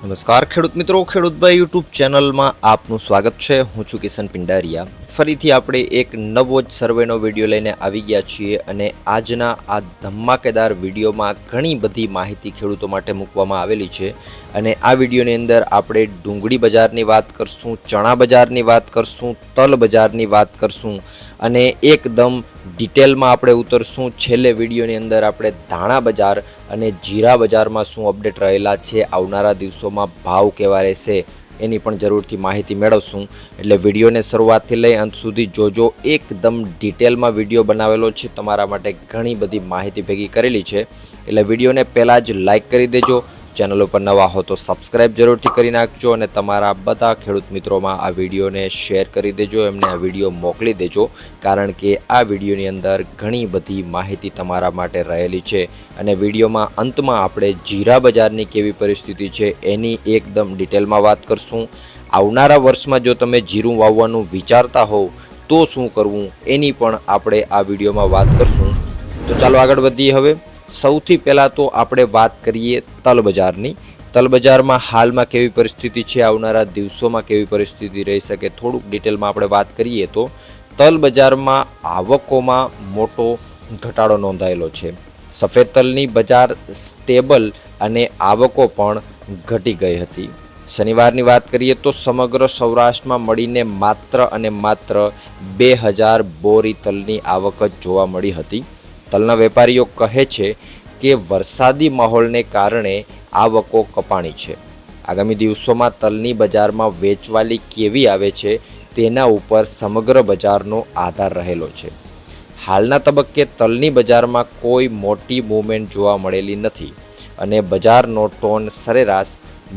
નમસ્કાર, ખેડૂત મિત્રો. ખેડૂતભાઈ યુટ્યુબ ચેનલમાં આપનું સ્વાગત છે. હું છું કિશન પિંડારિયા. ફરીથી આપણે એક નવો જ સર્વેનો વીડિયો લઈને આવી ગયા છીએ અને આજના આ ધમાકેદાર વિડીયોમાં ઘણી બધી માહિતી ખેડૂતો માટે મૂકવામાં આવેલી છે. અને આ વિડીયોની અંદર આપણે ડુંગળી બજારની વાત કરશું, ચણા બજારની વાત કરશું, તલ બજારની વાત કરશું અને એકદમ ડિટેલમાં આપણે ઉતરશું. છેલ્લે વિડીયોની અંદર આપણે ધાણા બજાર અને જીરા બજારમાં શું અપડેટ રહેલા છે, આવનારા દિવસોમાં ભાવ કેવા રહેશે એની પણ જરૂરથી માહિતી મેળવશું. એટલે વિડીયોને શરૂઆતથી લઈ અંત સુધી જોજો. એકદમ ડિટેલમાં વીડિયો બનાવેલો છે. તમારા માટે ઘણી બધી માહિતી ભેગી કરેલી છે. એટલે વિડીયોને પહેલાં જ લાઇક કરી દેજો. ચેનલ ઉપર નવા હો તો સબસ્ક્રાઇબ જરૂરથી કરી નાખજો અને તમારા બધા ખેડૂત મિત્રોમાં આ વિડીયોને શેર કરી દેજો, એમને આ વીડિયો મોકલી દેજો, કારણ કે આ વિડીયોની અંદર ઘણી બધી માહિતી તમારા માટે રહેલી છે અને વિડીયોમાં અંતમાં આપણે જીરા બજારની કેવી પરિસ્થિતિ છે એની એકદમ ડિટેલમાં વાત કરશું. આવનારા વર્ષમાં જો તમે જીરું વાવવાનું વિચારતા હોવ, તો શું કરવું એની પણ આપણે આ વિડીયોમાં વાત કરશું. તો ચાલો આગળ વધીએ હવે. સૌથી પહેલાં તો આપણે વાત કરીએ તલ બજારની. તલ બજારમાં હાલમાં કેવી પરિસ્થિતિ છે? આવનારા દિવસોમાં કેવી પરિસ્થિતિ રહી શકે? થોડુંક ડિટેલમાં આપણે વાત કરીએ તો તલ બજારમાં આવકોમાં મોટો ઘટાડો નોંધાયેલો છે. સફેદ તલની બજાર સ્ટેબલ અને આવકો પણ ઘટી ગઈ હતી. શનિવારની વાત કરીએ તો સમગ્ર સૌરાષ્ટ્રમાં મળીને માત્ર અને માત્ર બે હજાર બોરી તલની આવક જ જોવા મળી હતી. તલના વેપારીઓ કહે છે કે વરસાદી માહોલને કારણે આવકો કપાણી છે. આગામી દિવસોમાં તલની બજારમાં વેચવાલી કેવી આવે છે તેના ઉપર સમગ્ર બજારનો આધાર રહેલો છે. હાલના તબક્કે તલની બજારમાં કોઈ મોટી મૂવમેન્ટ જોવા મળેલી નથી અને બજારનો ટોન સરેરાશ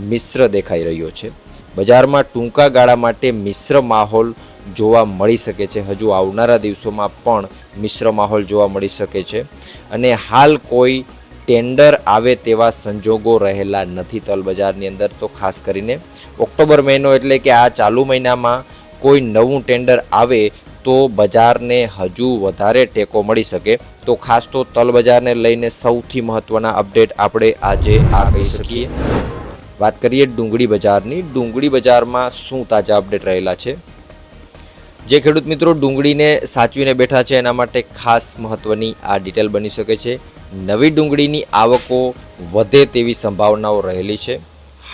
મિશ્ર દેખાઈ રહ્યો છે. બજારમાં ટૂંકા ગાળા માટે મિશ્ર માહોલ જોવા મળી શકે છે. હજુ આવનારા દિવસોમાં પણ મિશ્ર માહોલ જોવા મળી શકે છે. અને હાલ કોઈ ટેન્ડર આવે તેવા સંજોગો રહેલા નથી તલ બજારની અંદર. તો ખાસ કરીને ઓક્ટોબર મહિનો એટલે કે આ ચાલુ મહિનામાં કોઈ નવું ટેન્ડર આવે તો બજારને હજુ વધારે ટેકો મળી શકે. તો ખાસ તો તલ બજારને લઈને સૌથી મહત્ત્વના અપડેટ આપણે આજે આ કહી શકીએ. વાત કરીએ ડુંગળી બજારની. ડુંગળી બજારમાં શું તાજા અપડેટ રહેલા છે? જે ખેડૂત મિત્રો ડુંગળીને સાચવીને બેઠા છે, એના માટે ખાસ મહત્ત્વની આ ડિટેલ બની શકે છે. નવી ડુંગળીની આવકો વધે તેવી સંભાવનાઓ રહેલી છે.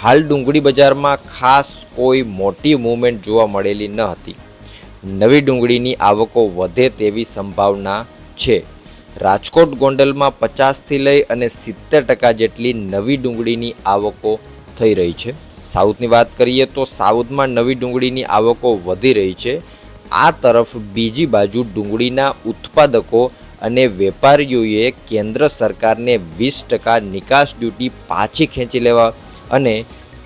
હાલ ડુંગળી બજારમાં ખાસ કોઈ મોટી મૂવમેન્ટ જોવા મળેલી ન હતી. નવી ડુંગળીની આવકો વધે તેવી સંભાવના છે. રાજકોટ ગોંડલમાં પચાસથી લઈ અને સિત્તેર ટકા જેટલી નવી ડુંગળીની આવકો થઈ રહી છે. સાઉથની વાત કરીએ તો સાઉથમાં નવી ડુંગળીની આવકો વધી રહી છે. આ તરફ બીજી બાજુ ડુંગળીના ઉત્પાદકો અને વેપારીઓએ કેન્દ્ર સરકારને વીસ ટકા નિકાસ ડ્યુટી પાછી ખેંચી લેવા અને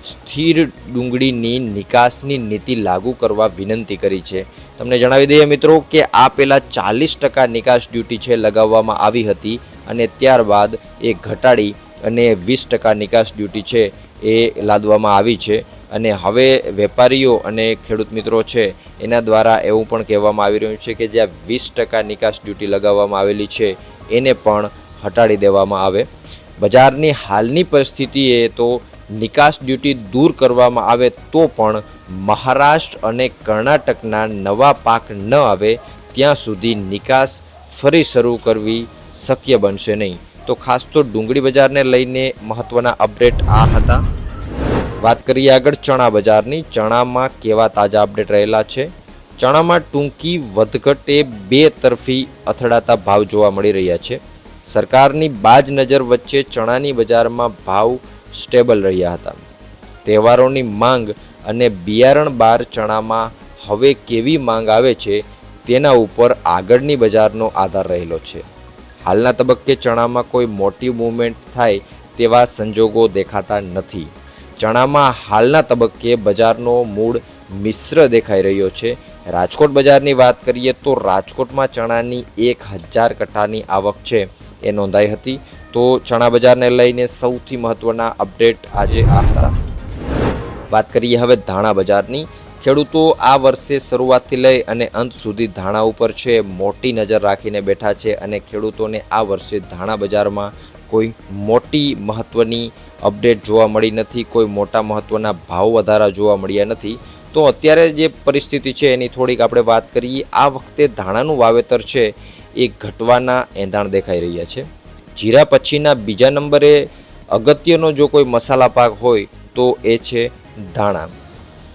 સ્થિર ડુંગળીની નિકાસની નીતિ લાગુ કરવા વિનંતી કરી છે. તમને જણાવી દઈએ મિત્રો કે આ પહેલાં ચાલીસ ટકા નિકાસ ડ્યુટી છે લગાવવામાં આવી હતી અને ત્યારબાદ એ ઘટાડી અને વીસ ટકા નિકાસ ડ્યુટી છે એ લાદવામાં આવી છે. અને હવે વેપારીઓ અને ખેડૂત મિત્રો છે, એના દ્વારા એવું પણ કહેવામાં આવી રહ્યું છે કે જ્યાં વીસ ટકા નિકાસ ડ્યુટી લગાવવામાં આવેલી છે, એને પણ હટાડી દેવામાં આવે. બજારની હાલની પરિસ્થિતિએ તો નિકાસ ડ્યુટી દૂર કરવામાં આવે તો પણ મહારાષ્ટ્ર અને કર્ણાટકના નવા પાક ન આવે, ત્યાં સુધી નિકાસ ફરી શરૂ કરવી શક્ય બનશે નહીં. તો ખાસ તો ડુંગળી બજારને લઈને મહત્ત્વના અપડેટ આ હતા. વાત કરીએ આગળ ચણા બજારની. ચણામાં કેવા તાજા અપડેટ રહેલા છે? ચણામાં ટૂંકી, વધઘટે બે તરફી અથડાતા ભાવ જોવા મળી રહ્યા છે. સરકારની બાજ નજર વચ્ચે ચણાની બજારમાં ભાવ સ્ટેબલ રહ્યા હતા. તહેવારોની માંગ અને બિયારણ બાર ચણામાં હવે કેવી માંગ આવે છે તેના ઉપર આગળની બજારનો આધાર રહેલો છે. હાલના તબક્કે ચણામાં કોઈ મોટી મૂવમેન્ટ થાય તેવા સંજોગો દેખાતા નથી. ચણામાં હાલના તબક્કે બજારનો મૂળ મિશ્ર દેખાઈ રહ્યો છે. રાજકોટ બજારની વાત કરીએ તો રાજકોટમાં ચણાની એક હજાર કટ્ટાની આવક છે. એ નોંધાઈ હતી. તો ચણા બજારને લઈને સૌથી મહત્ત્વના અપડેટ આજે આ હતા. વાત કરીએ હવે ધાણા બજારની. ખેડૂતો આ વર્ષે શરૂઆતથી લઈ અને અંત સુધી ધાણા ઉપર છે. મોટી નજર રાખીને બેઠા છે અને ખેડૂતોને આ વર્ષે ધાણા બજારમાં કોઈ મોટી મહત્ત્વની અપડેટ જોવા મળી નથી, કોઈ મોટા મહત્ત્વના ભાવ વધારા જોવા મળ્યા નથી. તો અત્યારે જે પરિસ્થિતિ છે એની થોડીક આપણે વાત કરીએ. આ વખતે ધાણાનું વાવેતર છે એ ઘટવાના એંધાણ દેખાઈ રહ્યા છે. જીરા પછીના બીજા નંબરે અગત્યનો જો કોઈ મસાલા પાક હોય તો એ છે ધાણા.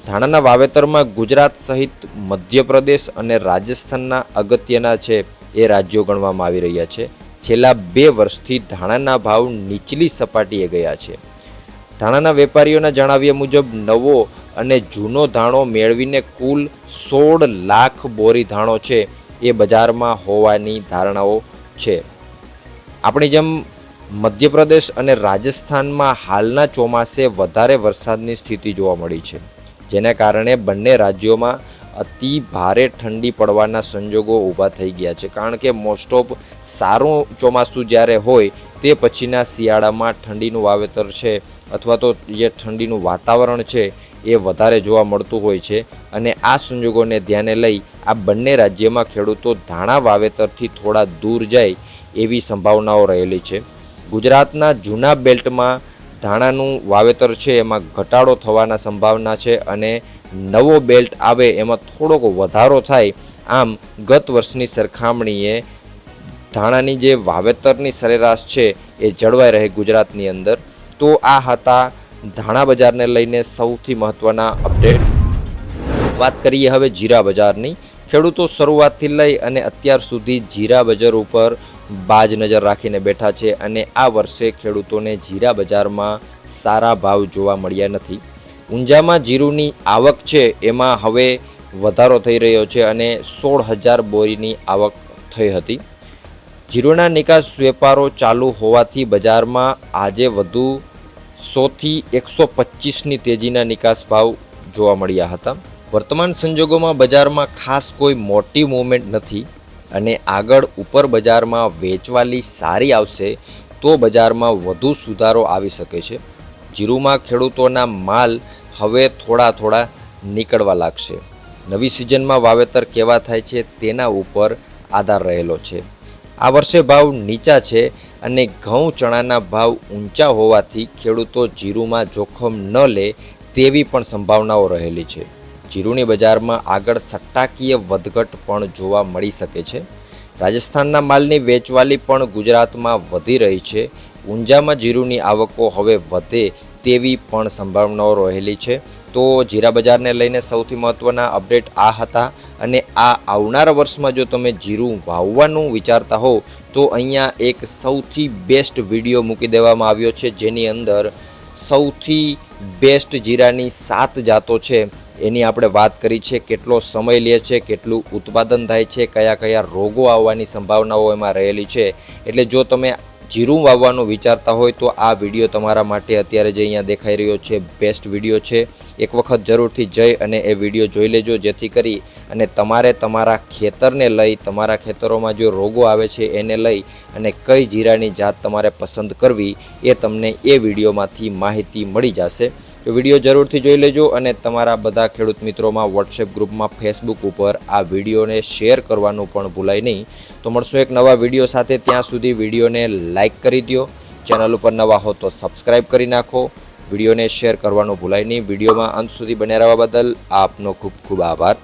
ધાણાના વાવેતરમાં ગુજરાત સહિત મધ્યપ્રદેશ અને રાજસ્થાનના અગત્યના છે એ રાજ્યો ગણવામાં આવી રહ્યા છે. છેલ્લા બે વર્ષથી ધાણાના ભાવ નીચલી સપાટીએ ગયા છે. ધાણાના વેપારીઓના જણાવ્યા મુજબ, નવો અને જૂનો ધાણો મેળવીને કુલ સોળ લાખ બોરી ધાણો છે એ બજારમાં હોવાની ધારણાઓ છે. આપણી જેમ મધ્યપ્રદેશ અને રાજસ્થાનમાં હાલના ચોમાસે વધારે વરસાદની સ્થિતિ જોવા મળી છે, જેના કારણે બંને રાજ્યોમાં અતિ ભારે ઠંડી પડવાના સંજોગો ઊભા થઈ ગયા છે. કારણ કે મોસ્ટ ઓફ સારું ચોમાસું જ્યારે હોય, તે પછીના શિયાળામાં ઠંડીનું વાવેતર છે અથવા તો જે ઠંડીનું વાતાવરણ છે, એ વધારે જોવા મળતું હોય છે. અને આ સંજોગોને ધ્યાને લઈ આ બંને રાજ્યમાં ખેડૂતો ધાણા વાવેતરથી થોડા દૂર જાય એવી સંભાવનાઓ રહેલી છે. ગુજરાતના જૂના બેલ્ટમાં ધાણાનું વાવેતર છે, એમાં ઘટાડો થવાના સંભાવના છે અને નવો બેલ્ટ આવે એમાં થોડોક વધારો થાય. આમ, ગત વર્ષની સરખામણીએ ધાણાની જે વાવેતરની સરેરાશ છે એ જળવાઈ રહે ગુજરાતની અંદર. તો આ હતા ધાણા બજારને લઈને સૌથી મહત્ત્વના અપડેટ. વાત કરીએ હવે જીરા બજારની. ખેડૂતો શરૂઆતથી લઈ અને અત્યાર સુધી જીરા બજાર ઉપર બાજ નજર રાખીને બેઠા છે અને આ વર્ષે ખેડૂતોને જીરા બજારમાં સારા ભાવ જોવા મળ્યા નથી. ઊંઝામાં જીરુની આવક છે, એમાં હવે વધારો થઈ રહ્યો છે અને સોળ હજાર બોરીની આવક થઈ હતી. જીરુના નિકાસ વેપારો ચાલુ હોવાથી બજારમાં આજે વધુ સોથી એકસો પચીસની તેજીના નિકાસ ભાવ જોવા મળ્યા હતા. વર્તમાન સંજોગોમાં બજારમાં ખાસ કોઈ મોટી મૂવમેન્ટ નથી. અને આગળ ઉપર બજારમાં વેચવાલી સારી આવશે, તો બજારમાં વધુ સુધારો આવી શકે છે. જીરુમાં ખેડૂતોના માલ હવે થોડા થોડા નીકળવા લાગશે. નવી સિઝનમાં વાવેતર કેવા થાય છે તેના ઉપર આધાર રહેલો છે. આ વર્ષે ભાવ નીચા છે અને ઘઉં ચણાના ભાવ ઊંચા હોવાથી ખેડૂતો જીરુમાં જોખમ ન લે તેવી પણ સંભાવનાઓ રહેલી છે. જીરુની બજારમાં આગળ સટ્ટાકીય વધઘટ પણ જોવા મળી શકે છે. રાજસ્થાનના માલની વેચવાલી પણ ગુજરાતમાં વધી રહી છે. ઊંઝામાં જીરુની આવકો હવે વધે તેવી પણ સંભાવનાઓ રહેલી છે. તો જીરા બજારને લઈને સૌથી મહત્ત્વના અપડેટ આ હતા અને આ આવનારા વર્ષમાં જો તમે જીરું વાવવાનું વિચારતા હો, તો અહીંયા એક સૌથી બેસ્ટ વીડિયો મૂકી દેવામાં આવ્યો છે. જેની અંદર સૌથી બેસ્ટ જીરાની સાત જાતો છે. એની આપણે વાત કરી છે કેટલો સમય લે છે, કેટલું ઉત્પાદન થાય છે, કયા કયા રોગો આવવાની સંભાવનાઓ એમાં રહેલી છે. એટલે જો તમે જીરું વાવવાનું વિચારતા હોય તો આ વીડિયો તમારા માટે અત્યારે જે અહીંયા દેખાઈ રહ્યો છે બેસ્ટ વીડિયો છે. એક વખત જરૂરથી જઈ અને એ વીડિયો જોઈ લેજો, જેથી કરી અને તમારે તમારા ખેતરને લઈ, તમારા ખેતરોમાં જો રોગો આવે છે એને લઈ અને કઈ જીરાની જાત તમારે પસંદ કરવી એ તમને એ વિડીયોમાંથી માહિતી મળી જશે. તો વીડિયો જરૂરથી જોઈ લેજો અને તમારા બધા ખેડૂત મિત્રોમાં વોટ્સએપ ગ્રુપમાં ફેસબુક ઉપર આ વિડીયોને શેર કરવાનું પણ ભૂલાય નહીં. તો મળશો એક નવા વીડિયો સાથે. ત્યાં સુધી વિડીયોને લાઇક કરી દો ચેનલ ઉપર નવા હો તો સબસ્ક્રાઈબ કરી નાખો. વિડીયોને શેર કરવાનું ભૂલાય નહીં. વિડીયોમાં અંત સુધી બન્યા રહેવા બદલ આપનો ખૂબ ખૂબ આભાર.